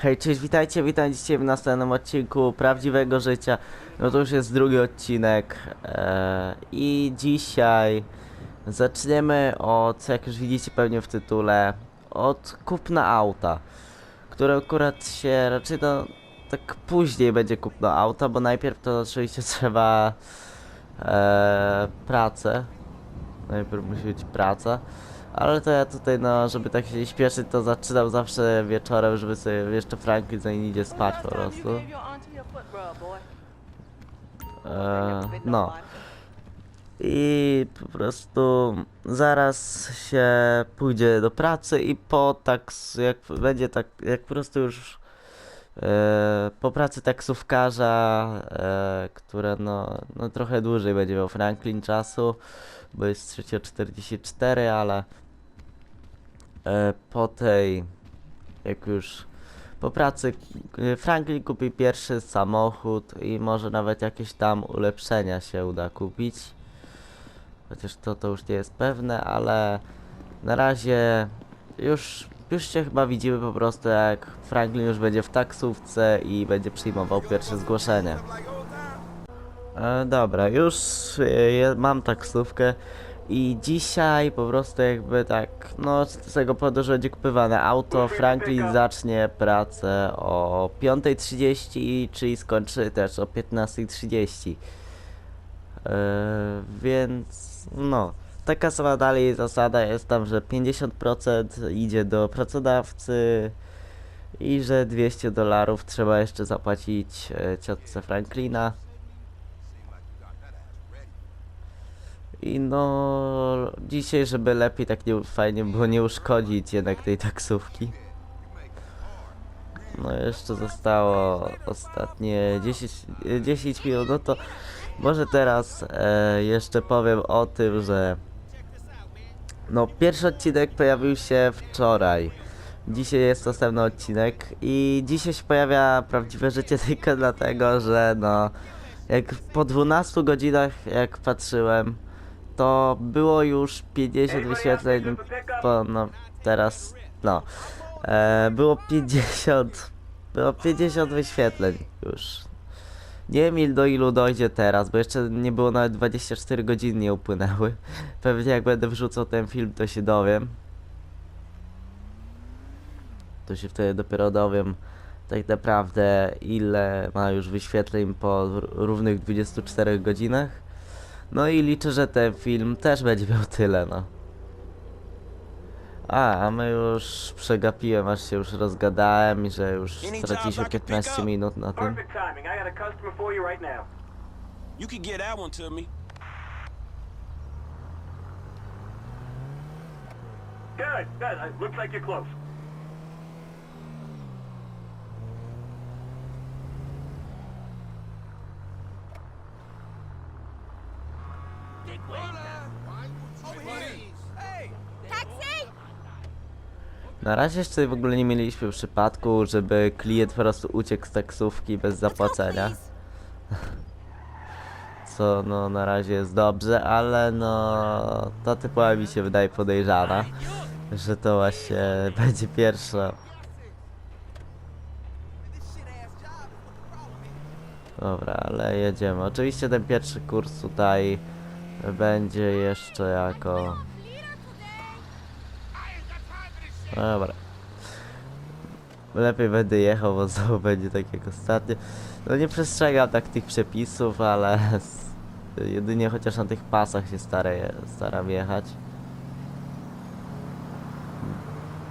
Hej, cześć, witajcie, dzisiaj w następnym odcinku Prawdziwego Życia. No to już jest drugi odcinek e, i dzisiaj zaczniemy od, jak już widzicie pewnie w tytule, od kupna auta, które akurat się raczej to tak później będzie kupno auta, bo najpierw to oczywiście trzeba e, pracę, najpierw musi być praca. Ale to ja tutaj, no, żeby tak się nie śpieszyć, to zaczynam zawsze wieczorem, żeby sobie jeszcze Franklin zanim idzie spać po prostu. E, no. I po prostu zaraz się pójdzie do pracy i po taks, jak będzie tak, jak po prostu już e, po pracy taksówkarza, e, które no, no trochę dłużej będzie miał Franklin czasu, bo jest 3.44, ale po tej, jak już po pracy e, Franklin kupi pierwszy samochód i może nawet jakieś tam ulepszenia się uda kupić. Chociaż to, to już nie jest pewne, ale na razie już, już się chyba widzimy po prostu jak Franklin już będzie w taksówce i będzie przyjmował pierwsze zgłoszenie. E, dobra, już e, mam taksówkę i dzisiaj po prostu jakby tak, no z tego powodu, że będzie kupywane auto, Franklin zacznie pracę o 5.30, czyli skończy też o 15.30. E, więc no, taka sama dalej zasada jest tam, że 50% idzie do pracodawcy i że 200 dolarów trzeba jeszcze zapłacić e, ciotce Franklina. I no, dzisiaj, żeby lepiej tak nie fajnie było nie uszkodzić jednak tej taksówki. No jeszcze zostało ostatnie 10, e, 10 minut, no to może teraz e, jeszcze powiem o tym, że no pierwszy odcinek pojawił się wczoraj. Dzisiaj jest następny odcinek i dzisiaj się pojawia prawdziwe życie tylko dlatego, że no jak po 12 godzinach jak patrzyłem to było już 50 wyświetleń po no teraz no e, było 50 było 50 wyświetleń już nie wiem il- do ilu dojdzie teraz, bo jeszcze nie było nawet 24 godziny nie upłynęły. Pewnie jak będę wrzucał ten film, to się dowiem. To się wtedy dopiero dowiem tak naprawdę ile ma już wyświetleń po równych 24 godzinach. No i liczę, że ten film też będzie miał tyle, no. A, a my już przegapiłem, aż się już rozgadałem i że już straciliśmy 15 minut na tym. You could get that one to me. Good, good. Looks like you're close. Na razie jeszcze w ogóle nie mieliśmy przypadku, żeby klient po prostu uciekł z taksówki bez zapłacenia. Co no na razie jest dobrze, ale no to typowa mi się wydaje podejrzana, że to właśnie będzie pierwsza. Dobra, ale jedziemy. Oczywiście ten pierwszy kurs tutaj będzie jeszcze jako Dobra. Lepiej będę jechał, bo znowu będzie tak jak ostatnio. No nie przestrzegam tak tych przepisów, ale jedynie chociaż na tych pasach się starę, staram jechać.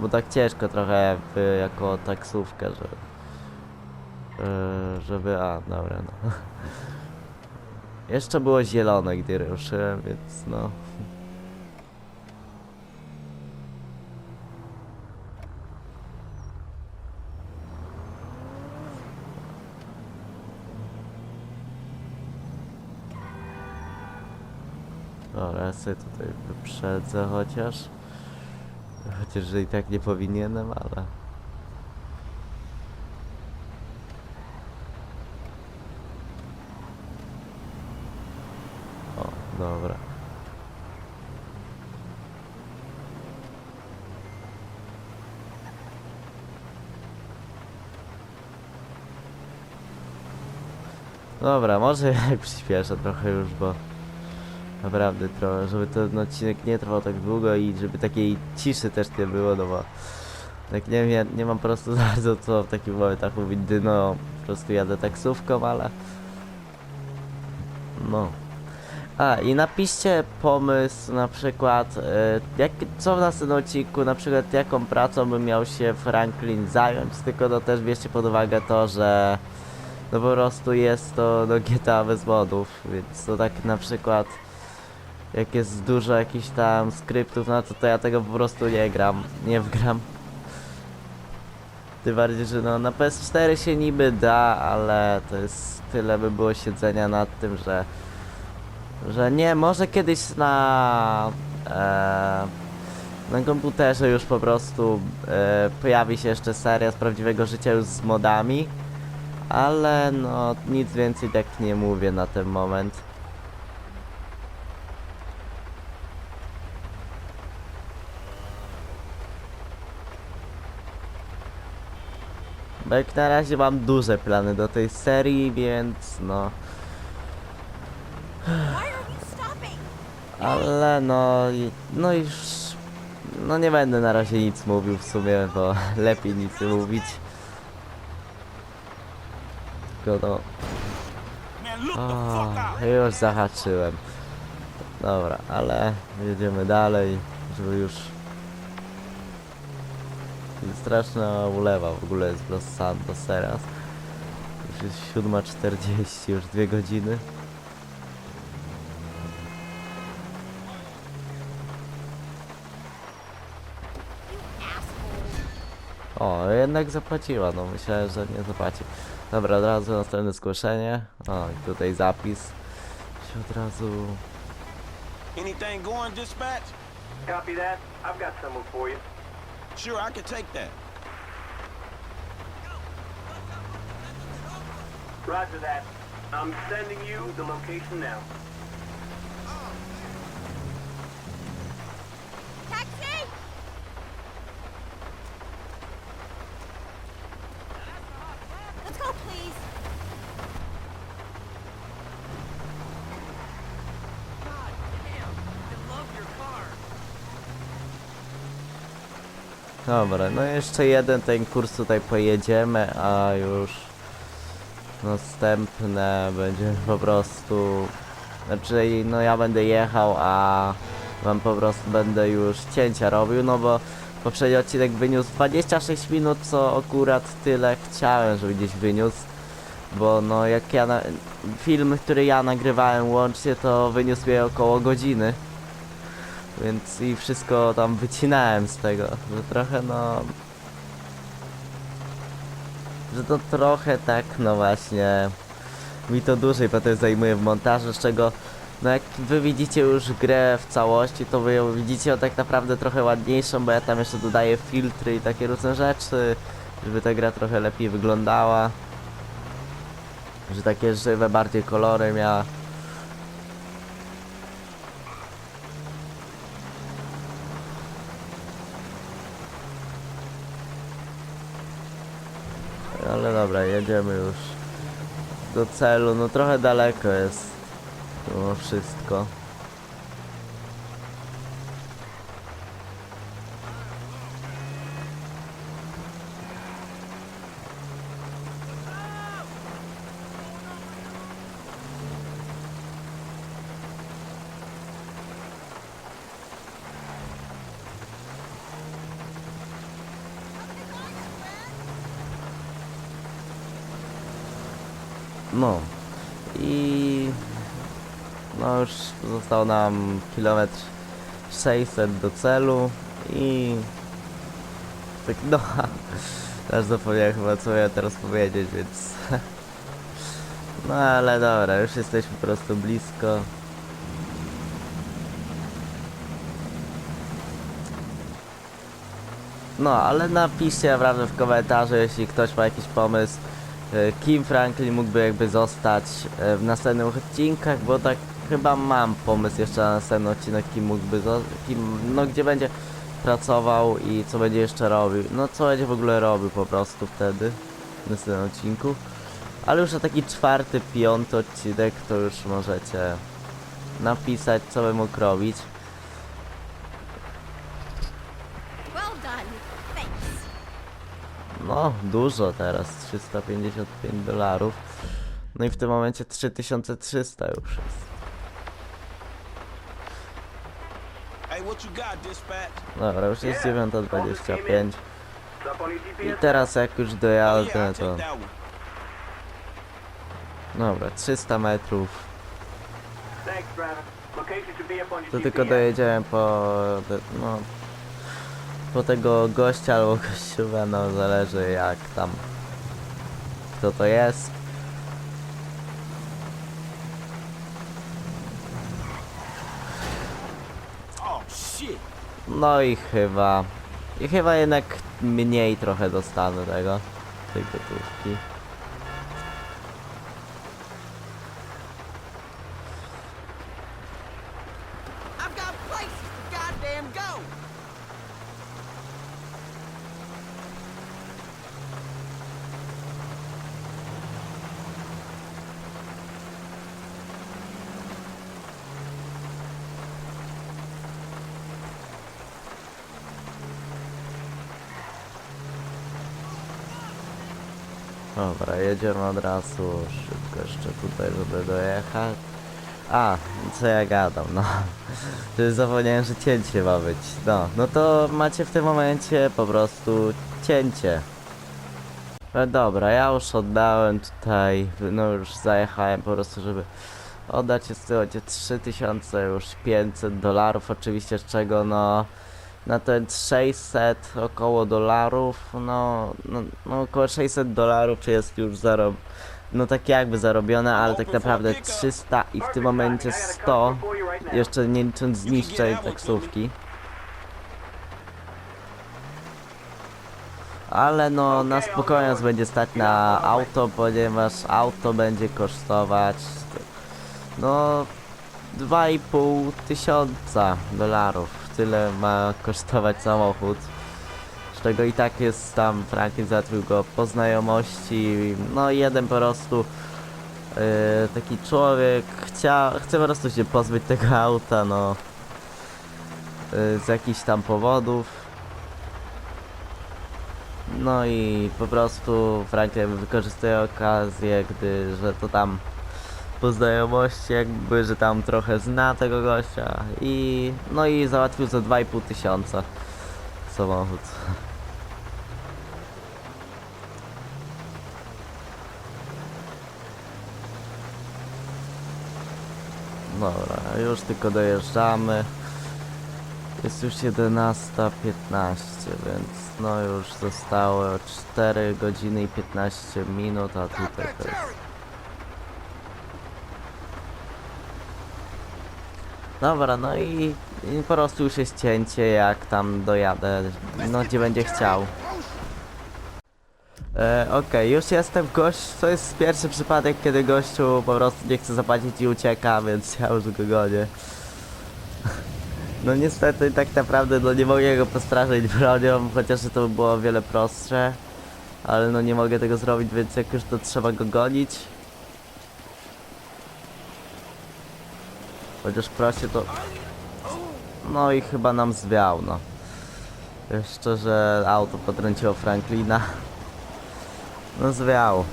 Bo tak ciężko trochę jako taksówkę, że, yy, żeby... A, dobra, no. Jeszcze było zielone, gdy ruszyłem, więc no... Dobra, sobie tutaj wyprzedzę chociaż. Chociaż, że i tak nie powinienem, ale... O, dobra. Dobra, może jak przyspieszę trochę już, bo naprawdę trochę, żeby ten odcinek nie trwał tak długo i żeby takiej ciszy też nie było, no bo tak nie wiem, nie mam po prostu za bardzo co w takich momentach mówić, gdy no po prostu jadę taksówką, ale no. A i napiszcie pomysł na przykład, e, jak, co w następnym odcinku, na przykład jaką pracą by miał się Franklin zająć, tylko no też bierzcie pod uwagę to, że no po prostu jest to no GTA bez modów, więc to tak na przykład jak jest dużo jakichś tam skryptów, no to, to ja tego po prostu nie gram, nie wgram. Tym bardziej, że no na PS4 się niby da, ale to jest tyle by było siedzenia nad tym, że że nie, może kiedyś na e, na komputerze już po prostu e, pojawi się jeszcze seria z prawdziwego życia już z modami, ale no nic więcej tak nie mówię na ten moment. Bo jak na razie mam duże plany do tej serii, więc no. Ale no, no już, no nie będę na razie nic mówił w sumie, bo lepiej nic nie mówić. Tylko no, a, już zahaczyłem. Dobra, ale jedziemy dalej, żeby już... Straszna ulewa w ogóle jest Los Santos teraz. Już jest 7.40, już dwie godziny. O, jednak zapłaciła, no myślałem, że nie zapłaci. Dobra, od razu następne zgłoszenie. O, i tutaj zapis. Się od razu... Anything going, dispatch? Copy that. I've got someone for you. Sure, I can take that. Roger that. I'm sending you the location now. Dobra, no jeszcze jeden ten kurs tutaj pojedziemy, a już następne będzie po prostu... Znaczy, no ja będę jechał, a wam po prostu będę już cięcia robił, no bo poprzedni odcinek wyniósł 26 minut, co akurat tyle chciałem, żeby gdzieś wyniósł. Bo no jak ja na... film, który ja nagrywałem łącznie, to wyniósł mnie około godziny. Więc i wszystko tam wycinałem z tego, że trochę no... Że to trochę tak, no właśnie... Mi to dłużej potem zajmuje w montażu, z czego... No jak wy widzicie już grę w całości, to wy ją widzicie tak naprawdę trochę ładniejszą, bo ja tam jeszcze dodaję filtry i takie różne rzeczy, żeby ta gra trochę lepiej wyglądała. Że takie żywe bardziej kolory miała. Ale dobra, jedziemy już do celu. No trochę daleko jest mimo wszystko. No i no już został nam kilometr 600 do celu i tak no też zapomniałem chyba co ja teraz powiedzieć, więc no ale dobra, już jesteśmy po prostu blisko. No, ale napiszcie naprawdę w komentarzu, jeśli ktoś ma jakiś pomysł, kim Franklin mógłby jakby zostać e, w następnych odcinkach, bo tak chyba mam pomysł jeszcze na następny odcinek, kim mógłby kim, no gdzie będzie pracował i co będzie jeszcze robił, no co będzie w ogóle robił po prostu wtedy w następnym odcinku. Ale już na taki czwarty, piąty odcinek to już możecie napisać co bym mógł robić. No, dużo teraz, 355 dolarów. No i w tym momencie 3300 już jest. Dobra, już jest 9.25. Up on your I teraz jak już Oh, dojadę, I'll to... Dobra, 300 metrów. To tylko dojedziemy po... no... Po tego gościa albo gościówę, no zależy jak tam... Kto to jest. No i chyba... I chyba jednak mniej trochę dostanę tego. Tej gotówki. I've got places to goddamn go. Dobra, jedziemy od razu szybko jeszcze tutaj, żeby dojechać. A, co ja gadam, no. Zapomniałem, że cięcie ma być. No, no to macie w tym momencie po prostu cięcie. No dobra, ja już oddałem tutaj, no już zajechałem po prostu, żeby oddać jest w tym momencie 3000 już 500 dolarów, oczywiście z czego no na ten 600 około dolarów, no, no, no około 600 dolarów jest już zarob, no tak jakby zarobione, ale tak naprawdę 300 i w tym momencie 100, jeszcze nie licząc zniszczeń taksówki. Ale no na spokojnie będzie stać na auto, ponieważ auto będzie kosztować no 2,5 tysiąca dolarów. Tyle ma kosztować samochód. Z czego i tak jest tam Franklin załatwił go po znajomości. No jeden po prostu yy, taki człowiek chcia, chce po prostu się pozbyć tego auta, no yy, z jakichś tam powodów. No i po prostu Franklin wykorzystuje okazję, gdy, że to tam po znajomości jakby, że tam trochę zna tego gościa i no i załatwił za 2,5 tysiąca samochód. Dobra, już tylko dojeżdżamy. Jest już 11.15, więc no już zostało 4 godziny i 15 minut, a tutaj to jest Dobra, no i, i po prostu już jest cięcie, jak tam dojadę, no gdzie będzie chciał. E, Okej, już jestem gość, to jest pierwszy przypadek, kiedy gościu po prostu nie chce zapłacić i ucieka, więc ja już go gonię. No niestety tak naprawdę no nie mogę go postraszyć bronią, chociaż to by było o wiele prostsze. Ale no nie mogę tego zrobić, więc jak już to trzeba go gonić. Chociaż prosie to... No i chyba nam zwiał, no. Jeszcze, że auto potrąciło Franklina. No zwiał.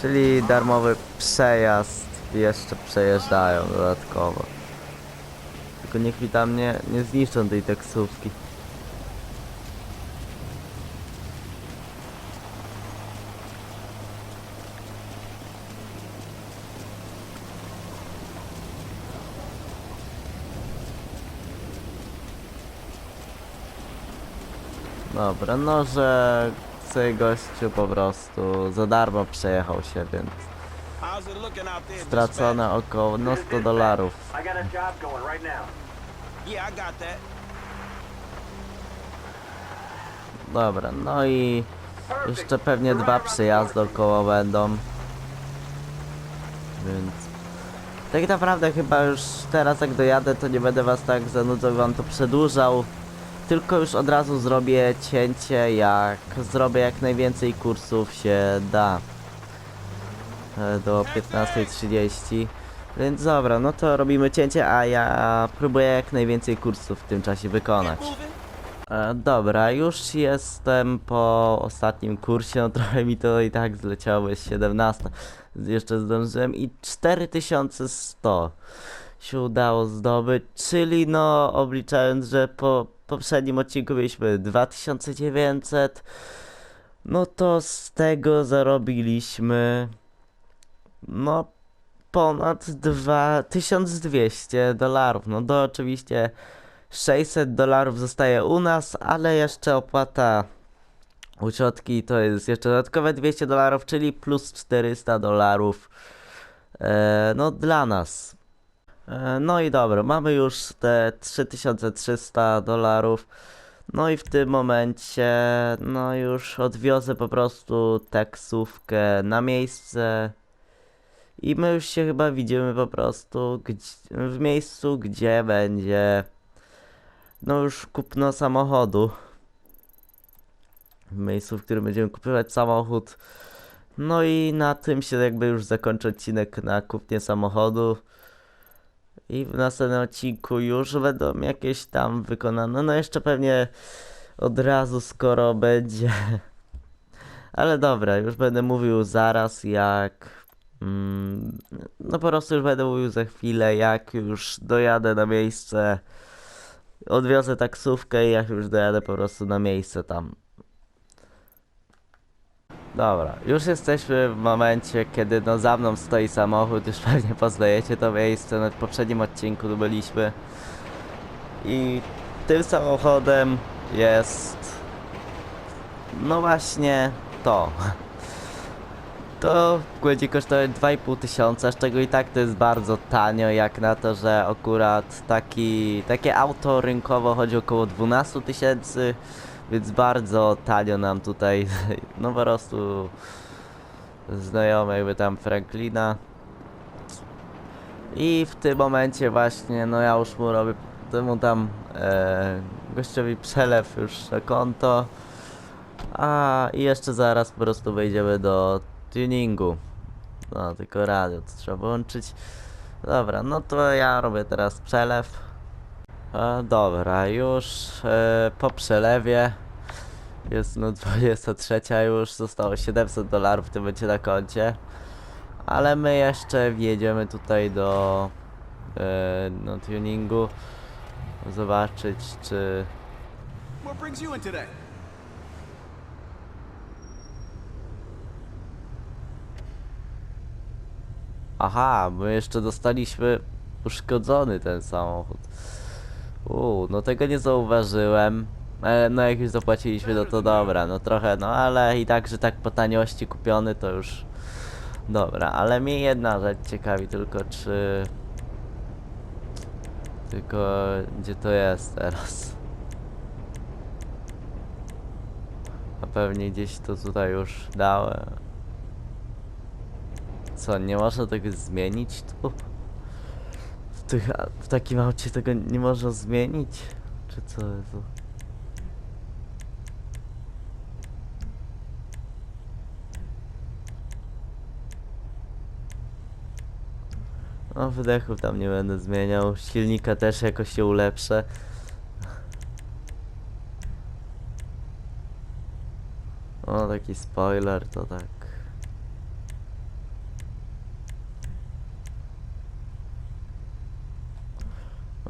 Czyli darmowy przejazd jeszcze przejeżdżają dodatkowo. Tylko niech mi tam nie, nie zniszczą tej taksówki. Dobra, no że sobie gościu po prostu za darmo przejechał się, więc stracone około no 100 dolarów. Dobra, no i jeszcze pewnie dwa przyjazdy około będą. Więc tak naprawdę chyba już teraz jak dojadę to nie będę was tak zanudzał, wam to przedłużał. Tylko już od razu zrobię cięcie jak zrobię jak najwięcej kursów się da. e, do 15.30. Więc dobra, no to robimy cięcie, a ja próbuję jak najwięcej kursów w tym czasie wykonać. E, dobra, już jestem po ostatnim kursie, no trochę mi to i tak zleciało, jest 17. Jeszcze zdążyłem i 4100 się udało zdobyć, czyli no obliczając, że po poprzednim odcinku mieliśmy 2900, no to z tego zarobiliśmy no ponad 2200 dolarów. No to oczywiście 600 dolarów zostaje u nas, ale jeszcze opłata uciotki to jest jeszcze dodatkowe 200 dolarów, czyli plus 400 dolarów e, no dla nas. E, no i dobra, mamy już te 3300 dolarów. No i w tym momencie, no już odwiozę po prostu taksówkę na miejsce. I my już się chyba widzimy po prostu w miejscu, gdzie będzie no już kupno samochodu. W miejscu, w którym będziemy kupować samochód. No i na tym się jakby już zakończy odcinek na kupnie samochodu. I w następnym odcinku już będą jakieś tam wykonane. No jeszcze pewnie od razu skoro będzie. Ale dobra, już będę mówił zaraz jak. Mm, no po prostu już będę mówił za chwilę, jak już dojadę na miejsce. Odwiozę taksówkę i jak już dojadę po prostu na miejsce tam. Dobra, już jesteśmy w momencie, kiedy no za mną stoi samochód, już pewnie poznajecie to miejsce, na poprzednim odcinku byliśmy. I tym samochodem jest no właśnie to. To będzie kosztować 2,5 tysiąca, z czego i tak to jest bardzo tanio, jak na to, że akurat taki, takie auto rynkowo chodzi około 12 tysięcy, więc bardzo tanio nam tutaj, no po prostu znajomy jakby tam Franklina. I w tym momencie właśnie, no ja już mu robię temu tam e, gościowi przelew już na konto. A i jeszcze zaraz po prostu wejdziemy do tuningu. No, tylko radio to trzeba włączyć. Dobra, no to ja robię teraz przelew. E, dobra, już e, po przelewie jest no 23 już, zostało 700 dolarów w tym momencie na koncie. Ale my jeszcze wjedziemy tutaj do e, no, tuningu. Zobaczyć czy What brings you in today? Aha, my jeszcze dostaliśmy uszkodzony ten samochód. Uuu, no tego nie zauważyłem. Ale no jak już zapłaciliśmy, no to dobra, no trochę, no ale i tak, że tak po taniości kupiony to już... Dobra, ale mnie jedna rzecz ciekawi tylko, czy... Tylko gdzie to jest teraz? A pewnie gdzieś to tutaj już dałem. Co, nie można tego zmienić tu? Tych, w takim aucie tego nie można zmienić? Czy co jest? No wydechów tam nie będę zmieniał, silnika też jakoś się ulepszę. O, taki spoiler to tak.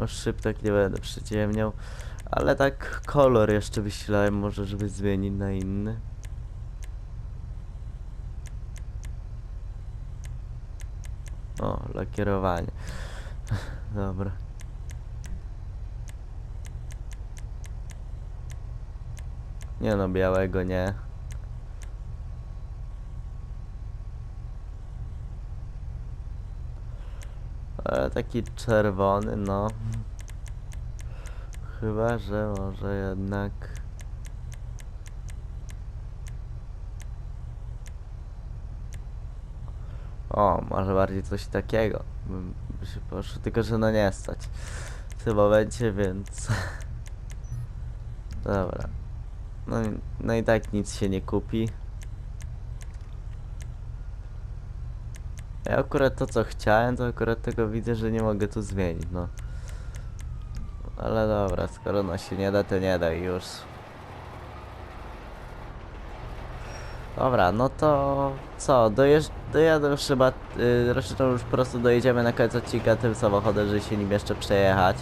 No szybtek nie będę przyciemniał, ale tak kolor jeszcze wyślałem może, żeby zmienić na inny. O, lakierowanie. Dobra. Nie no, białego nie. Ale taki czerwony, no. Chyba, że może jednak. O, może bardziej coś takiego. By się poszło, tylko że no nie stać. W tym momencie, więc. Dobra. No, no i tak nic się nie kupi. Ja akurat to co chciałem, to akurat tego widzę, że nie mogę tu zmienić, no. Ale dobra, skoro no się nie da, to nie da i już. Dobra, no to co, dojeżdż, dojadę chyba, yy, zresztą już po prostu dojedziemy na koniec odcinka tym samochodem, żeby się nim jeszcze przejechać.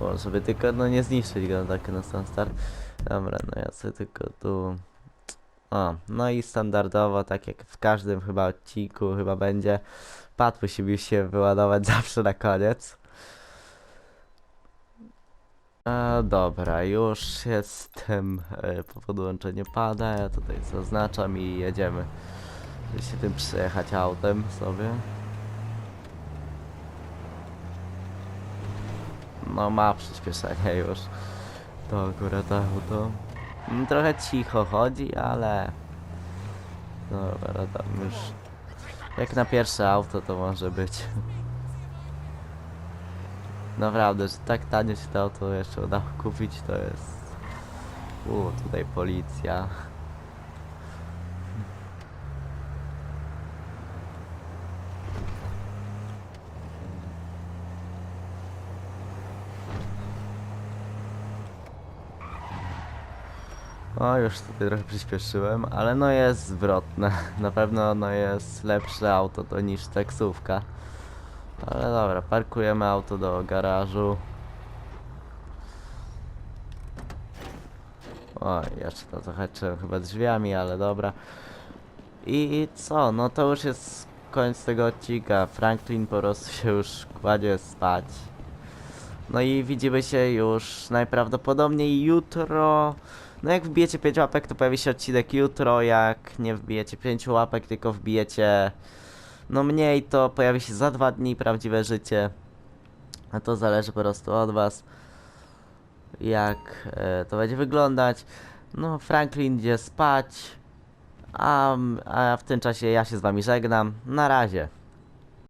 Bo sobie tylko, no nie zniszczyć go tak na sam start. Dobra, no ja sobie tylko tu... O, no i standardowo, tak jak w każdym chyba odcinku chyba będzie, pad musi się wyładować zawsze na koniec. E, dobra, już jestem e, po podłączeniu pada, ja tutaj zaznaczam i jedziemy. Żeby się tym przejechać autem sobie. No ma przyspieszenie już. To akurat auto. Mm, Trochę cicho chodzi, ale... Dobra, tam już... Jak na pierwsze auto to może być. Naprawdę, że tak tanio się to auto jeszcze udało kupić, to jest... U, tutaj policja. O, już tutaj trochę przyspieszyłem, ale no jest zwrotne. Na pewno no jest lepsze auto to niż taksówka. Ale dobra, parkujemy auto do garażu. Oj, jeszcze to zahaczyłem chyba drzwiami, ale dobra. I co, no to już jest koniec tego odcinka. Franklin po prostu się już kładzie spać. No i widzimy się już najprawdopodobniej jutro. No jak wbijecie 5 łapek, to pojawi się odcinek jutro. Jak nie wbijecie 5 łapek, tylko wbijecie no mniej, to pojawi się za dwa dni prawdziwe życie. A to zależy po prostu od was. Jak e, to będzie wyglądać. No, Franklin idzie spać. A, a w tym czasie ja się z wami żegnam. Na razie.